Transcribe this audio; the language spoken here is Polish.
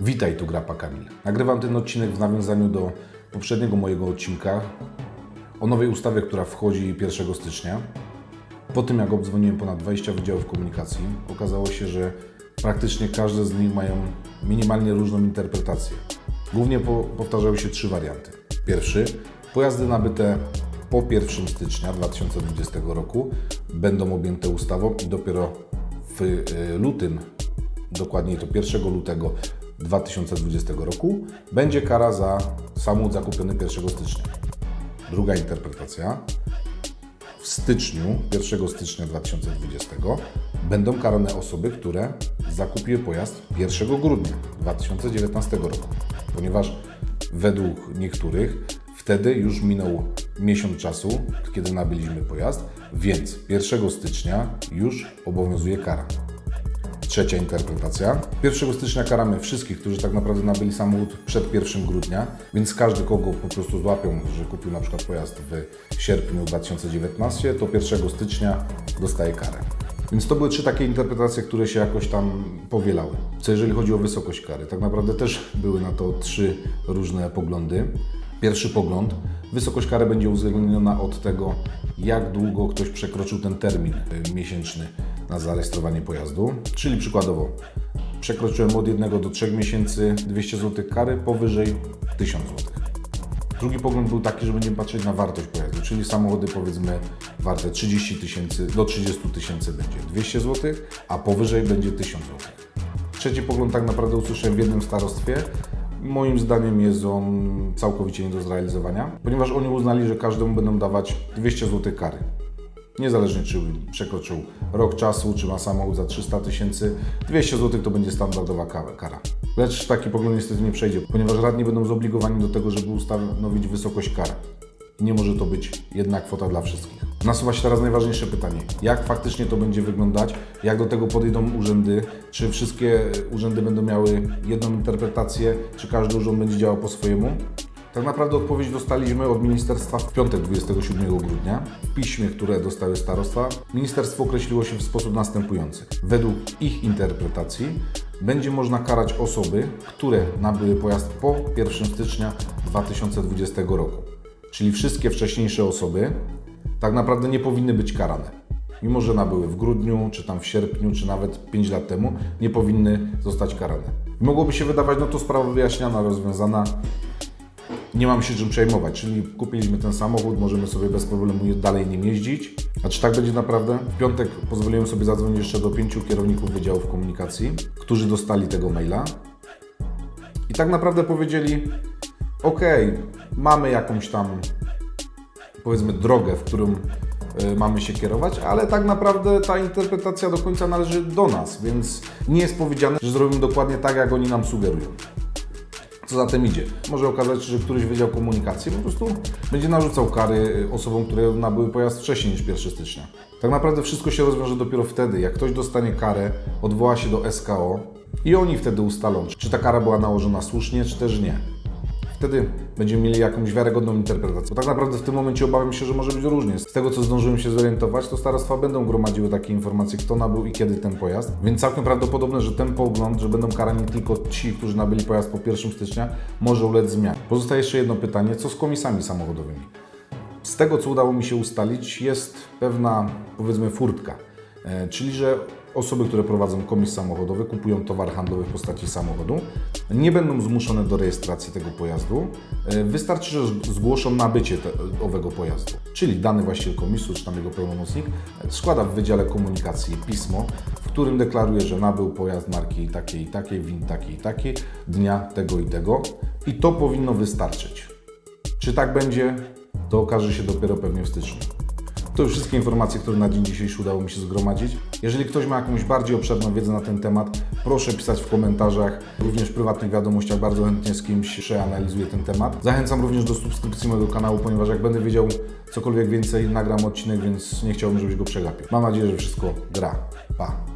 Witaj, tu Grapa Kamil. Nagrywam ten odcinek w nawiązaniu do poprzedniego mojego odcinka o nowej ustawie, która wchodzi 1 stycznia. Po tym, jak obdzwoniłem ponad 20 wydziałów komunikacji, okazało się, że praktycznie każde z nich mają minimalnie różną interpretację. Głównie po, powtarzały się trzy warianty. Pierwszy, pojazdy nabyte po 1 stycznia 2020 roku będą objęte ustawą i dopiero w y, lutym, dokładniej to 1 lutego 2020 roku, będzie kara za samochód zakupiony 1 stycznia. Druga interpretacja, w styczniu, 1 stycznia 2020 będą karane osoby, które zakupiły pojazd 1 grudnia 2019 roku, ponieważ według niektórych wtedy już minął miesiąc czasu, kiedy nabyliśmy pojazd, więc 1 stycznia już obowiązuje kara. Trzecia interpretacja. 1 stycznia karamy wszystkich, którzy tak naprawdę nabyli samochód przed 1 grudnia, więc każdy, kogo po prostu złapią, że kupił na przykład pojazd w sierpniu 2019, to 1 stycznia dostaje karę. Więc to były trzy takie interpretacje, które się jakoś tam powielały. Co jeżeli chodzi o wysokość kary, tak naprawdę też były na to trzy różne poglądy. Pierwszy pogląd, wysokość kary będzie uwzględniona od tego, jak długo ktoś przekroczył ten termin y, miesięczny na zarejestrowanie pojazdu. Czyli przykładowo, przekroczyłem od 1 do 3 miesięcy 200 zł kary, powyżej 1000 zł. Drugi pogląd był taki, że będziemy patrzeć na wartość pojazdu, czyli samochody powiedzmy warte 30 tysięcy, do 30 tysięcy będzie 200 zł, a powyżej będzie 1000 zł. Trzeci pogląd tak naprawdę usłyszałem w jednym starostwie. Moim zdaniem jest on całkowicie nie do zrealizowania, ponieważ oni uznali, że każdemu będą dawać 200 zł kary. Niezależnie czy przekroczył rok czasu, czy ma samochód za 300 tysięcy, 200 zł to będzie standardowa ka- kara. Lecz taki pogląd niestety nie przejdzie, ponieważ radni będą zobligowani do tego, żeby ustanowić wysokość kar. Nie może to być jedna kwota dla wszystkich. Nasuwa się teraz najważniejsze pytanie. Jak faktycznie to będzie wyglądać? Jak do tego podejdą urzędy? Czy wszystkie urzędy będą miały jedną interpretację? Czy każdy urząd będzie działał po swojemu? Tak naprawdę odpowiedź dostaliśmy od ministerstwa w piątek 27 grudnia. W piśmie, które dostały starostwa, ministerstwo określiło się w sposób następujący. Według ich interpretacji będzie można karać osoby, które nabyły pojazd po 1 stycznia 2020 roku. Czyli wszystkie wcześniejsze osoby tak naprawdę nie powinny być karane. Mimo, że nabyły w grudniu, czy tam w sierpniu, czy nawet 5 lat temu, nie powinny zostać karane. Mogłoby się wydawać, no to sprawa wyjaśniona, rozwiązana, nie mam się czym przejmować, czyli kupiliśmy ten samochód, możemy sobie bez problemu dalej nim jeździć. A czy tak będzie naprawdę? W piątek pozwoliłem sobie zadzwonić jeszcze do pięciu kierowników wydziałów komunikacji, którzy dostali tego maila i tak naprawdę powiedzieli: OK, mamy jakąś tam powiedzmy drogę, w którą y, mamy się kierować, ale tak naprawdę ta interpretacja do końca należy do nas, więc nie jest powiedziane, że zrobimy dokładnie tak, jak oni nam sugerują. Co za tym idzie? Może okazać się, że któryś wydział komunikacji po prostu będzie narzucał kary osobom, które nabyły pojazd wcześniej niż 1 stycznia. Tak naprawdę wszystko się rozwiąże dopiero wtedy, jak ktoś dostanie karę, odwoła się do SKO i oni wtedy ustalą, czy ta kara była nałożona słusznie, czy też nie. Wtedy będziemy mieli jakąś wiarygodną interpretację. Bo tak naprawdę w tym momencie obawiam się, że może być różnie. Z tego, co zdążyłem się zorientować, to starostwa będą gromadziły takie informacje, kto nabył i kiedy ten pojazd. Więc całkiem prawdopodobne, że ten pogląd, że będą karani tylko ci, którzy nabyli pojazd po 1 stycznia, może ulec zmianie. Pozostaje jeszcze jedno pytanie, co z komisami samochodowymi? Z tego, co udało mi się ustalić, jest pewna, powiedzmy, furtka. E, czyli, że osoby, które prowadzą komis samochodowy, kupują towar handlowy w postaci samochodu, nie będą zmuszone do rejestracji tego pojazdu. E, Wystarczy, że zgłoszą nabycie te, owego pojazdu. Czyli dany właściciel komisu, czy tam jego pełnomocnik, e, składa w Wydziale Komunikacji pismo, w którym deklaruje, że nabył pojazd marki takiej i takiej, win takiej i takiej, dnia tego i tego. I to powinno wystarczyć. Czy tak będzie, to okaże się dopiero pewnie w styczniu. To już wszystkie informacje, które na dzień dzisiejszy udało mi się zgromadzić. Jeżeli ktoś ma jakąś bardziej obszerną wiedzę na ten temat, proszę pisać w komentarzach, również w prywatnych wiadomościach. Bardzo chętnie z kimś przeanalizuję ten temat. Zachęcam również do subskrypcji mojego kanału, ponieważ jak będę wiedział cokolwiek więcej, nagram odcinek, więc nie chciałbym, żebyś go przegapił. Mam nadzieję, że wszystko gra. Pa!